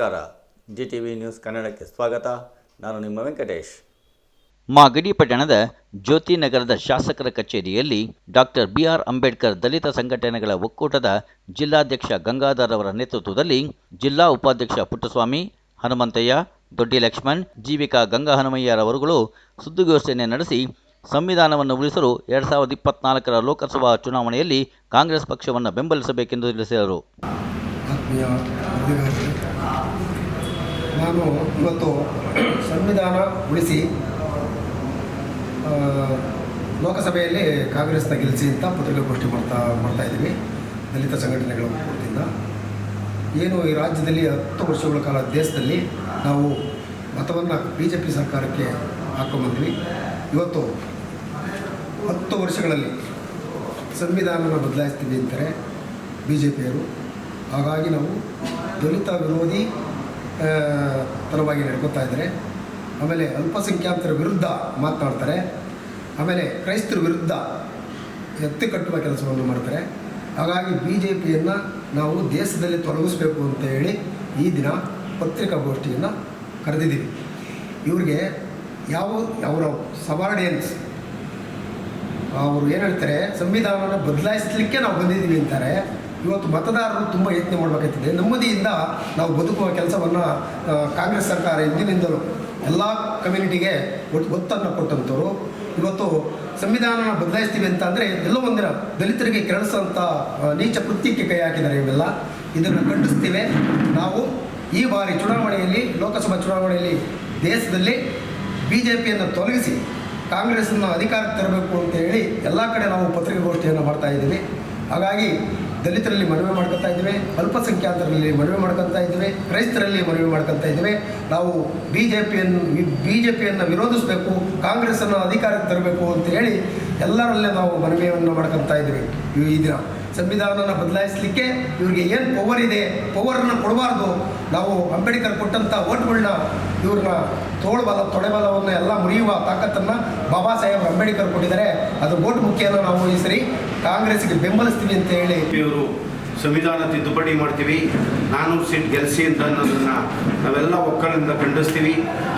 ನಮಸ್ಕಾರ. G T V news ಕನ್ನಡಕ್ಕೆ ಸ್ವಾಗತ. ನಾನು ನಿಮ್ಮ ವೆಂಕಟೇಶ್. ಮಾಗಡಿ ಪಟ್ಟಣದ ಜ್ಯೋತಿ ನಗರದ ಶಾಸಕರ ಕಚೇರಿಯಲ್ಲಿ ಡಾಕ್ಟರ್ ಬಿಆರ್ ಅಂಬೇಡ್ಕರ್ ದಲಿತ ಸಂಘಟನೆಗಳ ಒಕ್ಕೂಟದ ಜಿಲ್ಲಾಧ್ಯಕ್ಷ ಗಂಗಾಧರ್ ಅವರ ನೇತೃತ್ವದಲ್ಲಿ ಜಿಲ್ಲಾ ಉಪಾಧ್ಯಕ್ಷ ಪುಟ್ಟಸ್ವಾಮಿ, ಹನುಮಂತಯ್ಯ, ದೊಡ್ಡಿ ಲಕ್ಷ್ಮಣ್, ಜೀವಿಕಾ ಗಂಗಾ ಹನುಮಯ್ಯರವರುಗಳು ಸುದ್ದಿಗೋಷ್ಠಿಯನ್ನು ನಡೆಸಿ ಸಂವಿಧಾನವನ್ನು ಉಳಿಸಲು ಎರಡ್ ಸಾವಿರದ ಇಪ್ಪತ್ನಾಲ್ಕರ ಲೋಕಸಭಾ ಚುನಾವಣೆಯಲ್ಲಿ ಕಾಂಗ್ರೆಸ್ ಪಕ್ಷವನ್ನು ಬೆಂಬಲಿಸಬೇಕೆಂದು ತಿಳಿಸಿದರು. ನಾನು ಇವತ್ತು ಸಂವಿಧಾನ ಉಳಿಸಿ ಲೋಕಸಭೆಯಲ್ಲಿ ಕಾಂಗ್ರೆಸ್ನ ಗೆಲ್ಲಿಸಿ ಅಂತ ಪತ್ರಿಕಾಗೋಷ್ಠಿ ಮಾಡ್ತಾ ಮಾಡ್ತಾ ಇದ್ದೀವಿ, ದಲಿತ ಸಂಘಟನೆಗಳ ಒಕ್ಕೂಟದಿಂದ. ಏನು ಈ ರಾಜ್ಯದಲ್ಲಿ ಹತ್ತು ವರ್ಷಗಳ ಕಾಲ ದೇಶದಲ್ಲಿ ನಾವು ಮತವನ್ನು ಬಿ ಜೆ ಪಿ ಸರ್ಕಾರಕ್ಕೆ ಹಾಕ್ಕೊಂಡ್ಬಂದ್ವಿ ಇವತ್ತು ಹತ್ತು ವರ್ಷಗಳಲ್ಲಿ ಸಂವಿಧಾನನ ಬದಲಾಯಿಸ್ತೀವಿ ಅಂತಾರೆ ಬಿ ಜೆ ಪಿಯರು ಹಾಗಾಗಿ ನಾವು ದಲಿತ ವಿರೋಧಿ ತರವಾಗಿ ನಡ್ಕೋತಾ ಇದ್ದಾರೆ. ಆಮೇಲೆ ಅಲ್ಪಸಂಖ್ಯಾತರ ವಿರುದ್ಧ ಮಾತನಾಡ್ತಾರೆ. ಆಮೇಲೆ ಕ್ರೈಸ್ತರ ವಿರುದ್ಧ ಎತ್ತಿ ಕಟ್ಟುವ ಕೆಲಸವನ್ನು ಮಾಡ್ತಾರೆ. ಹಾಗಾಗಿ ಬಿ ಜೆ ಪಿಯನ್ನು ನಾವು ದೇಶದಲ್ಲಿ ತೊಡಗಿಸ್ಬೇಕು ಅಂತ ಹೇಳಿ ಈ ದಿನ ಪತ್ರಿಕಾಗೋಷ್ಠಿಯನ್ನು ಕರೆದಿದ್ದೀವಿ. ಇವ್ರಿಗೆ ಯಾವ, ಅವರ ಸಬಾರ್ಡಿಯನ್ಸ್, ಅವರು ಏನು ಹೇಳ್ತಾರೆ, ಸಂವಿಧಾನವನ್ನು ಬದಲಾಯಿಸಲಿಕ್ಕೆ ನಾವು ಬಂದಿದ್ದೀವಿ ಅಂತಾರೆ. ಇವತ್ತು ಮತದಾರರು ತುಂಬ ಯತ್ನ ಮಾಡಬೇಕಾಗ್ತದೆ. ನೆಮ್ಮದಿಯಿಂದ ನಾವು ಬದುಕುವ ಕೆಲಸವನ್ನು ಕಾಂಗ್ರೆಸ್ ಸರ್ಕಾರ ಇಂದಿನಿಂದಲೂ ಎಲ್ಲ ಕಮ್ಯುನಿಟಿಗೆ ಒಟ್ಟು ಒತ್ತನ್ನು ಕೊಟ್ಟಂಥವ್ರು ಇವತ್ತು ಸಂವಿಧಾನನ ಬದಲಾಯಿಸ್ತೀವಿ ಅಂತ ಅಂದರೆ ಎಲ್ಲೋ ಒಂದಿನ ದಲಿತರಿಗೆ ಕೆರಳಿಸೋಂಥ ನೀಚ ಕೃತ್ಯಕ್ಕೆ ಕೈ ಹಾಕಿದ್ದಾರೆ ಇವೆಲ್ಲ. ಇದನ್ನು ಖಂಡಿಸ್ತೀವಿ. ನಾವು ಈ ಬಾರಿ ಚುನಾವಣೆಯಲ್ಲಿ, ಲೋಕಸಭಾ ಚುನಾವಣೆಯಲ್ಲಿ ದೇಶದಲ್ಲಿ ಬಿ ಜೆ ಪಿಯನ್ನು ತೊಲಗಿಸಿ ಕಾಂಗ್ರೆಸ್ಸನ್ನು ಅಧಿಕಾರಕ್ಕೆ ತರಬೇಕು ಅಂತ ಹೇಳಿ ಎಲ್ಲ ಕಡೆ ನಾವು ಪತ್ರಿಕಾಗೋಷ್ಠಿಯನ್ನು ಮಾಡ್ತಾ ಇದ್ದೀವಿ. ಹಾಗಾಗಿ ದಲಿತರಲ್ಲಿ ಮನವಿ ಮಾಡ್ಕೊತಾ ಇದ್ದೇವೆ, ಅಲ್ಪಸಂಖ್ಯಾತರಲ್ಲಿ ಮನವಿ ಮಾಡ್ಕೊತಾ ಇದ್ದೇವೆ, ಕ್ರೈಸ್ತರಲ್ಲಿ ಮನವಿ ಮಾಡ್ಕೊತಾ ಇದ್ದೇವೆ. ನಾವು ಬಿ ಜೆ ಪಿಯನ್ನು ಬಿ ಜೆ ಪಿಯನ್ನು ವಿರೋಧಿಸಬೇಕು, ಕಾಂಗ್ರೆಸ್ಸನ್ನು ಅಧಿಕಾರಕ್ಕೆ ತರಬೇಕು ಅಂತ ಹೇಳಿ ಎಲ್ಲರಲ್ಲೇ ನಾವು ಮನವಿಯನ್ನು ಮಾಡ್ಕೊತಾ ಇದ್ದೀವಿ ಈ- ದಿನ. ಸಂವಿಧಾನನ ಬದಲಾಯಿಸಲಿಕ್ಕೆ ಇವರಿಗೆ ಏನು ಪವರ್ ಇದೆ ಪವರನ್ನು ಕೊಡಬಾರ್ದು. ನಾವು ಅಂಬೇಡ್ಕರ್ ಕೊಟ್ಟಂಥ ಓಟ್ಗಳನ್ನ ಇವ್ರನ್ನ ತೋಳ್ಬಲ, ತೊಡೆಬಲವನ್ನು ಎಲ್ಲ ಮುರಿಯುವ ತಾಕತ್ತನ್ನು ಬಾಬಾ ಸಾಹೇಬ್ ಅಂಬೇಡ್ಕರ್ ಕೊಟ್ಟಿದ್ದಾರೆ. ಅದು ಓಟ್ ಮುಖ್ಯನ ನಾವು ಈ ಸರಿ ಕಾಂಗ್ರೆಸ್ಗೆ ಬೆಂಬಲಿಸ್ತೀವಿ ಅಂತ ಹೇಳಿ ಇವರು ಸಂವಿಧಾನ ತಿದ್ದುಪಡಿ ಮಾಡ್ತೀವಿ. ನಾನು ಸೀಟ್ ಗೆಲ್ಲಿಸಿ ಅಂತ ಅನ್ನೋದನ್ನ ನಾವೆಲ್ಲ ಒಕ್ಕಲಿಂದ ಖಂಡಿಸ್ತೀವಿ.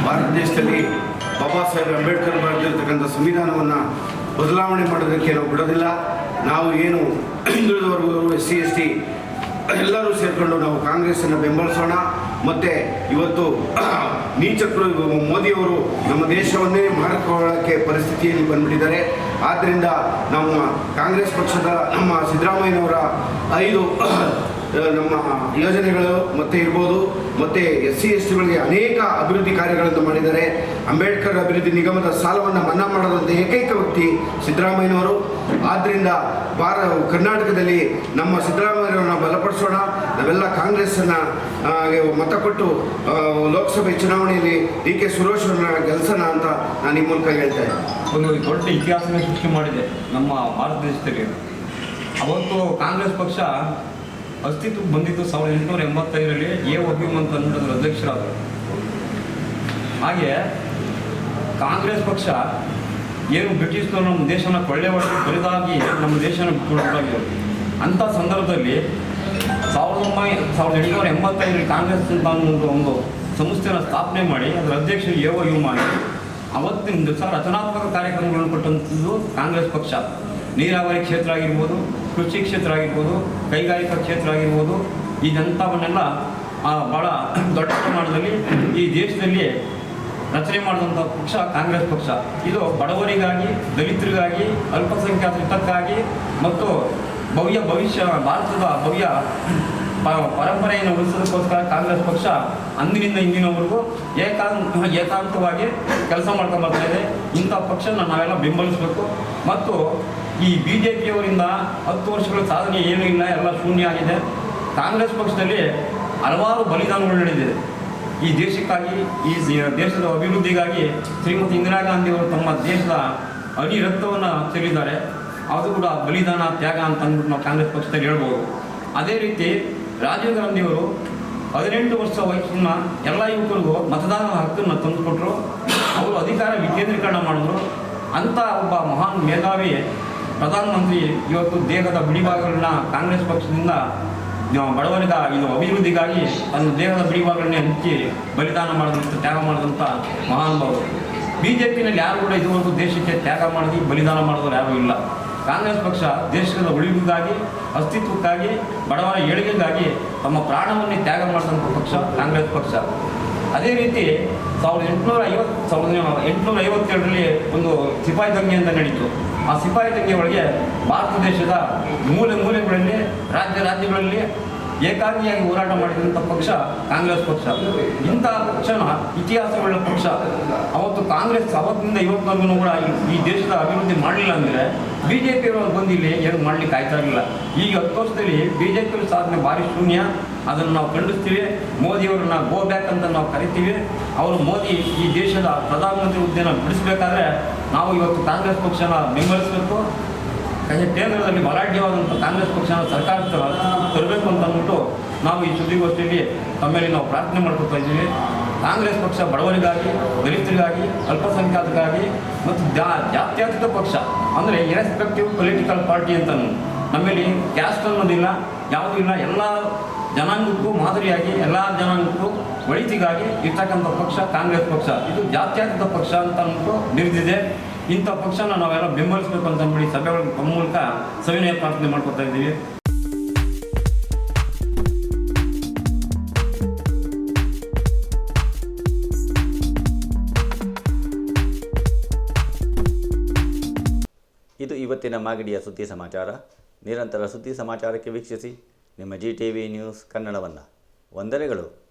ಭಾರತ ದೇಶದಲ್ಲಿ ಬಾಬಾ ಸಾಹೇಬ್ ಅಂಬೇಡ್ಕರ್ ಬರೆದಿರ್ತಕ್ಕಂಥ ಸಂವಿಧಾನವನ್ನು ಬದಲಾವಣೆ ಮಾಡೋದಕ್ಕೆ ನಾವು ಬಿಡೋದಿಲ್ಲ. ನಾವು ಏನು ಹಿಂದುಳಿದ ವರ್ಗದವರು ಎಸ್ ಸಿ, ಎಸ್ ಟಿ ಎಲ್ಲರೂ ಸೇರಿಕೊಂಡು ನಾವು ಕಾಂಗ್ರೆಸ್ಸನ್ನು ಬೆಂಬಲಿಸೋಣ. ಮತ್ತು ಇವತ್ತು ನೀಚಕರು ಮೋದಿಯವರು ನಮ್ಮ ದೇಶವನ್ನೇ ಮಾರಕೊಳ್ಳೋಕ್ಕೆ ಪರಿಸ್ಥಿತಿಯಲ್ಲಿ ಬಂದ್ಬಿಟ್ಟಿದ್ದಾರೆ. ಆದ್ದರಿಂದ ನಮ್ಮ ಕಾಂಗ್ರೆಸ್ ಪಕ್ಷದ ನಮ್ಮ ಸಿದ್ದರಾಮಯ್ಯನವರ ಐದು ನಮ್ಮ ಯೋಜನೆಗಳು ಮತ್ತೆ ಇರ್ಬೋದು, ಮತ್ತು ಎಸ್ ಸಿ ಎಸ್ ಟಿಗಳಿಗೆ ಅನೇಕ ಅಭಿವೃದ್ಧಿ ಕಾರ್ಯಗಳನ್ನು ಮಾಡಿದ್ದಾರೆ. ಅಂಬೇಡ್ಕರ್ ಅಭಿವೃದ್ಧಿ ನಿಗಮದ ಸಾಲವನ್ನು ಮನ್ನಾ ಮಾಡದಂಥ ಏಕೈಕ ವ್ಯಕ್ತಿ ಸಿದ್ದರಾಮಯ್ಯನವರು. ಆದ್ದರಿಂದ ಭಾರ, ಕರ್ನಾಟಕದಲ್ಲಿ ನಮ್ಮ ಸಿದ್ದರಾಮಯ್ಯನವರನ್ನ ಬಲಪಡಿಸೋಣ. ನಾವೆಲ್ಲ ಕಾಂಗ್ರೆಸ್ಸನ್ನು ಮತ ಕೊಟ್ಟು ಲೋಕಸಭೆ ಚುನಾವಣೆಯಲ್ಲಿ ಡಿ ಕೆ ಸುರೇಶ್ ಅವರನ್ನ ಗೆಲ್ಸೋಣ ಅಂತ ನಾನು ಈ ಮೂಲಕ ಹೇಳ್ತಾ ಇದ್ದೀನಿ. ಒಂದು ದೊಡ್ಡ ಇತಿಹಾಸನೇ ಸೃಷ್ಟಿ ಮಾಡಿದೆ ನಮ್ಮ ಭಾರತ ದೇಶದಲ್ಲಿ. ಅವತ್ತು ಕಾಂಗ್ರೆಸ್ ಪಕ್ಷ ಅಸ್ತಿತ್ವಕ್ಕೆ ಬಂದಿದ್ದು ಸಾವಿರದ ಎಂಟುನೂರ ಎಂಬತ್ತೈದರಲ್ಲಿ ಎ ವಹೀಮ್ ಅಂತ ಅನ್ನೋದ್ರ ಅಧ್ಯಕ್ಷರಾದರು. ಹಾಗೆ ಕಾಂಗ್ರೆಸ್ ಪಕ್ಷ ಏನು ಬ್ರಿಟಿಷ್ನವರು ನಮ್ಮ ದೇಶನ ಕೊಳ್ಳೆ ಹೊಡೆದು ಬರಿದಾಗಿ ನಮ್ಮ ದೇಶನ ಬಿಟ್ಟುಕೊಡೋದಾಗಿರೋದು ಅಂಥ ಸಂದರ್ಭದಲ್ಲಿ ಸಾವಿರದ ಒಂಬೈನೂರ ಸಾವಿರದ ಎಂಟುನೂರ ಎಂಬತ್ತೈದರಲ್ಲಿ ಕಾಂಗ್ರೆಸ್ ಅಂತ ಒಂದು ಒಂದು ಸಂಸ್ಥೆಯನ್ನು ಸ್ಥಾಪನೆ ಮಾಡಿ, ಅದರ ಅಧ್ಯಕ್ಷ ಎ ವಹೀಮ್ ಮಾಡಿ ಅವತ್ತಿನ ದಿವಸ ರಚನಾತ್ಮಕ ಕಾರ್ಯಕ್ರಮಗಳನ್ನು ಕೊಟ್ಟಂಥದ್ದು ಕಾಂಗ್ರೆಸ್ ಪಕ್ಷ. ನೀರಾವರಿ ಕ್ಷೇತ್ರ ಆಗಿರ್ಬೋದು ಕೃಷಿ ಕ್ಷೇತ್ರ ಆಗಿರ್ಬೋದು ಕೈಗಾರಿಕಾ ಕ್ಷೇತ್ರ ಆಗಿರ್ಬೋದು ಇದಂಥವನ್ನೆಲ್ಲ ಭಾಳ ದೊಡ್ಡ ಪ್ರಮಾಣದಲ್ಲಿ ಈ ದೇಶದಲ್ಲಿ ರಚನೆ ಮಾಡಿದಂಥ ಪಕ್ಷ ಕಾಂಗ್ರೆಸ್ ಪಕ್ಷ. ಇದು ಬಡವರಿಗಾಗಿ, ದಲಿತರಿಗಾಗಿ, ಅಲ್ಪಸಂಖ್ಯಾತ ಹಿತಕ್ಕಾಗಿ ಮತ್ತು ಭವ್ಯ ಭವಿಷ್ಯ, ಭಾರತದ ಭವ್ಯ ಪರಂಪರೆಯನ್ನು ಉಳಿಸೋದಕ್ಕೋಸ್ಕರ ಕಾಂಗ್ರೆಸ್ ಪಕ್ಷ ಅಂದಿನಿಂದ ಇಂದಿನವರೆಗೂ ಏಕಾಂತ ಏಕಾಂತವಾಗಿ ಕೆಲಸ ಮಾಡ್ಕೊಂಡು ಬರ್ತಾ ಇದೆ. ಇಂಥ ಪಕ್ಷನ ನಾವೆಲ್ಲ ಬೆಂಬಲಿಸಬೇಕು. ಮತ್ತು ಈ ಬಿ ಜೆ ಪಿಯವರಿಂದ ಹತ್ತು ವರ್ಷಗಳ ಸಾಧನೆ ಏನೂ ಇಲ್ಲ, ಎಲ್ಲ ಶೂನ್ಯ ಆಗಿದೆ. ಕಾಂಗ್ರೆಸ್ ಪಕ್ಷದಲ್ಲಿ ಹಲವಾರು ಬಲಿದಾನಗಳು ನಡೆದಿದೆ. ಈ ದೇಶಕ್ಕಾಗಿ, ಈ ದೇಶದ ಅಭಿವೃದ್ಧಿಗಾಗಿ ಶ್ರೀಮತಿ ಇಂದಿರಾ ಗಾಂಧಿ ಅವರು ತಮ್ಮ ದೇಶದ ಅಡಿ ರಕ್ತವನ್ನು ಚೆಲ್ಲಿದ್ದಾರೆ ಅದು ಕೂಡ ಬಲಿದಾನ, ತ್ಯಾಗ ಅಂತ ಅಂದ್ಬಿಟ್ಟು ನಾವು ಕಾಂಗ್ರೆಸ್ ಪಕ್ಷದಲ್ಲಿ ಹೇಳ್ಬೋದು. ಅದೇ ರೀತಿ ರಾಜೀವ್ ಗಾಂಧಿಯವರು ಹದಿನೆಂಟು ವರ್ಷ ವಯಸ್ಸಿನ ಎಲ್ಲ ಯುವಕರಿಗೂ ಮತದಾನದ ಹಕ್ಕನ್ನು ತಂದುಕೊಟ್ರು. ಅವರು ಅಧಿಕಾರ ವಿಕೇಂದ್ರೀಕರಣ ಮಾಡಿದ್ರು. ಅಂಥ ಒಬ್ಬ ಮಹಾನ್ ಮೇಧಾವಿ ಪ್ರಧಾನಮಂತ್ರಿ ಇವತ್ತು ದೇಹದ ಬಿಡಿಭಾಗಗಳನ್ನ ಕಾಂಗ್ರೆಸ್ ಪಕ್ಷದಿಂದ ಬಡವರಿದ ಇದು ಅಭಿವೃದ್ಧಿಗಾಗಿ ಅದು ದೇಹದ ಬಿಡಿಭಾಗಗಳನ್ನೇ ಹಂಚಿ ಬಲಿದಾನ ಮಾಡಿದಂಥ ತ್ಯಾಗ ಮಾಡಿದಂಥ ಮಹಾನುಭಾವರು ಬಿ ಜೆ ಪಿನಲ್ಲಿ ಯಾರು ಕೂಡ ಇದುವರೆಗೂ ದೇಶಕ್ಕೆ ತ್ಯಾಗ ಮಾಡಿ ಬಲಿದಾನ ಮಾಡಿದವರು ಯಾರೂ ಇಲ್ಲ. ಕಾಂಗ್ರೆಸ್ ಪಕ್ಷ ದೇಶದ ಉಳಿವಿಗಾಗಿ, ಅಸ್ತಿತ್ವಕ್ಕಾಗಿ, ಬಡವರ ಏಳಿಗೆಗಾಗಿ ತಮ್ಮ ಪ್ರಾಣವನ್ನೇ ತ್ಯಾಗ ಮಾಡಿದಂಥ ಪಕ್ಷ ಕಾಂಗ್ರೆಸ್ ಪಕ್ಷ. ಅದೇ ರೀತಿ ಸಾವಿರದ ಎಂಟುನೂರ ಐವತ್ತು ಸಾವಿರದ ಎಂಟುನೂರ ಐವತ್ತೆರಡರಲ್ಲಿ ಒಂದು ಸಿಪಾಯಿ ಅಂತ ನಡೀತು. ಆ ಸಿಪಾಯಿ ಒಳಗೆ ಭಾರತ ದೇಶದ ಮೂಲೆ ಮೂಲೆಗಳಲ್ಲಿ ರಾಜ್ಯ ರಾಜ್ಯಗಳಲ್ಲಿ ಏಕಾಂಗಿಯಾಗಿ ಹೋರಾಟ ಮಾಡಿದಂಥ ಪಕ್ಷ ಕಾಂಗ್ರೆಸ್ ಪಕ್ಷ. ಇಂತಹ ಪಕ್ಷನ ಇತಿಹಾಸವುಳ್ಳ ಪಕ್ಷ. ಅವತ್ತು ಕಾಂಗ್ರೆಸ್ ಅವತ್ತಿನಿಂದ ಇವತ್ತಿನವರೆಗೂ ಕೂಡ ಈ- ದೇಶದ ಅಭಿವೃದ್ಧಿ ಮಾಡಲಿಲ್ಲ ಅಂದರೆ ಬಿ ಜೆ ಪಿಯವರು ಬಂದು ಏನು ಮಾಡ್ಲಿಕ್ಕೆ ಆಯ್ತಾ ಇರಲಿಲ್ಲ. ಈಗ ಹತ್ತು ವರ್ಷದಲ್ಲಿ ಬಿ ಜೆ ಪಿ ಸಾಧನೆ ಭಾರಿ ಶೂನ್ಯ. ಅದನ್ನು ನಾವು ಖಂಡಿಸ್ತೀವಿ. ಮೋದಿಯವರನ್ನ ಗೋ ಬ್ಯಾಕ್ ಅಂತ ನಾವು ಕರಿತೀವಿ. ಅವರು ಮೋದಿ ಈ ದೇಶದ ಪ್ರಧಾನಮಂತ್ರಿ ಹುದ್ದೆನ ಬಿಡಿಸ್ಬೇಕಾದ್ರೆ ನಾವು ಇವತ್ತು ಕಾಂಗ್ರೆಸ್ ಪಕ್ಷನ ಬೆಂಬಲಿಸಬೇಕು. ಕೇಂದ್ರದಲ್ಲಿ ಬಲಾಢ್ಯವಾದಂಥ ಕಾಂಗ್ರೆಸ್ ಪಕ್ಷ ಸರ್ಕಾರ ತರಬೇಕು ಅಂತ ಅಂದ್ಬಿಟ್ಟು ನಾವು ಈ ಸುದ್ದಿಗೋಷ್ಠಿಯಲ್ಲಿ ತಮ್ಮಲ್ಲಿ ನಾವು ಪ್ರಾರ್ಥನೆ ಮಾಡ್ಕೊತಾ ಇದ್ದೀವಿ. ಕಾಂಗ್ರೆಸ್ ಪಕ್ಷ ಬಡವರಿಗಾಗಿ, ದಲಿತರಿಗಾಗಿ, ಅಲ್ಪಸಂಖ್ಯಾತರಿಗಾಗಿ ಮತ್ತು ಜಾ, ಜಾತ್ಯತೀತ ಪಕ್ಷ, ಅಂದರೆ ಇರೆಸ್ಪೆಕ್ಟಿವ್ ಪೊಲಿಟಿಕಲ್ ಪಾರ್ಟಿ ಅಂತ ನಮ್ಮಲ್ಲಿ ಕ್ಯಾಸ್ಟ್ ಅನ್ನೋದಿಲ್ಲ ಯಾವುದೂ ಇಲ್ಲ, ಎಲ್ಲ ಜನಾಂಗಕ್ಕೂ ಮಾದರಿಯಾಗಿ, ಎಲ್ಲ ಜನಾಂಗಕ್ಕೂ ಒಳಿತಿಗಾಗಿ ಇರ್ತಕ್ಕಂಥ ಪಕ್ಷ ಕಾಂಗ್ರೆಸ್ ಪಕ್ಷ. ಇದು ಜಾತ್ಯತೀತ ಪಕ್ಷ ಅಂತ ಅಂದ್ಬಿಟ್ಟು ನಿರ್ದಿದೆ ಇಂಥ ಪಕ್ಷನ ನಾವೆಲ್ಲ ಬೆಂಬಲಿಸಬೇಕು ಅಂತ ಅಂದ್ಬಿಡಿ ಸಭೆಗಳ ಮೂಲಕ ಸವಿನಯ ಪ್ರಾರ್ಥನೆ ಮಾಡ್ಕೊತಾ ಇದ್ದೀವಿ. ಇದು ಇವತ್ತಿನ ಮಾಗಡಿಯ ಸುದ್ದಿ ಸಮಾಚಾರ. ನಿರಂತರ ಸುದ್ದಿ ಸಮಾಚಾರಕ್ಕೆ ವೀಕ್ಷಿಸಿ ನಿಮ್ಮ ಜಿ ಟಿ ವಿ ನ್ಯೂಸ್ ಕನ್ನಡವನ್ನು. ವಂದನೆಗಳು.